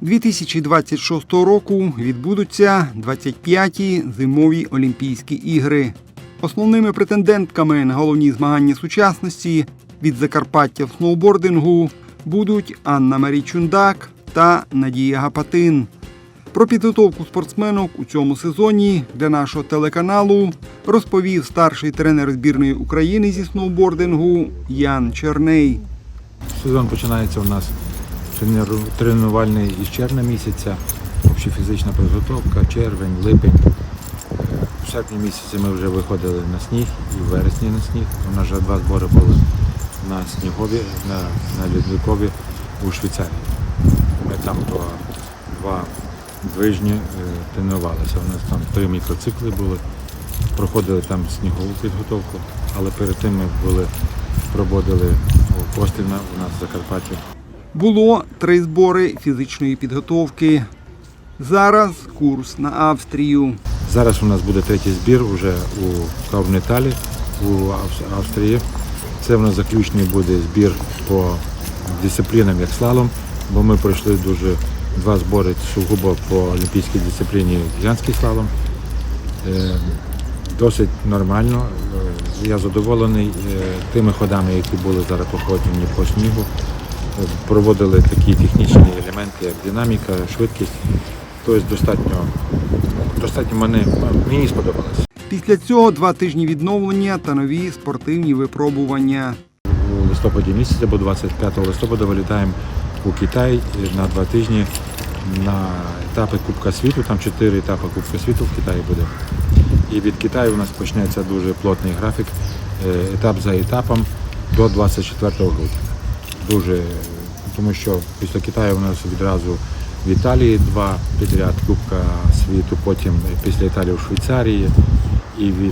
2026 року відбудуться 25-ті зимові Олімпійські ігри. Основними претендентками на головні змагання сучасності від Закарпаття в сноубордингу будуть Анна Марій Чундак та Надія Гапатин. Про підготовку спортсменок у цьому сезоні для нашого телеканалу розповів старший тренер збірної України зі сноубордингу Ян Черней. Сезон починається у нас тренувальний із червня місяця, общофізична підготовка, червень, липень. В серпні місяці ми вже виходили на сніг і в вересні на сніг. У нас вже два збори були на снігові, на, на льодовикові у Швейцарії. Ми там по два тижні е, тренувалися. У нас там три мікроцикли були, проходили там снігову підготовку, але перед тим ми були, проводили Костина у нас в Закарпатті. Було три збори фізичної підготовки. Зараз курс на Австрію. Зараз у нас буде третій збір вже у Каурнеталі у Австрії. Це у нас заключний буде збір по дисциплінам, як слалом, бо ми пройшли дуже два збори сугубо по олімпійській дисципліні гігантський слалом. Е, Досить нормально. Е, Я задоволений е, тими ходами, які були зараз походені по снігу. Проводили такі технічні елементи, як динаміка, швидкість. Тобто достатньо, достатньо мене, мені сподобалось. Після цього два тижні відновлення та нові спортивні випробування. У листопаді місяці, або 25 листопада вилітаємо у Китай на два тижні на етапи Кубка світу. Там чотири етапи Кубка світу в Китаї буде. І від Китаю у нас почнеться дуже плотний графік, е, етап за етапом до 24 грудня. Дуже, тому що після Китаю у нас відразу в Італії два підряд Кубка світу, потім після Італії у Швейцарії. І від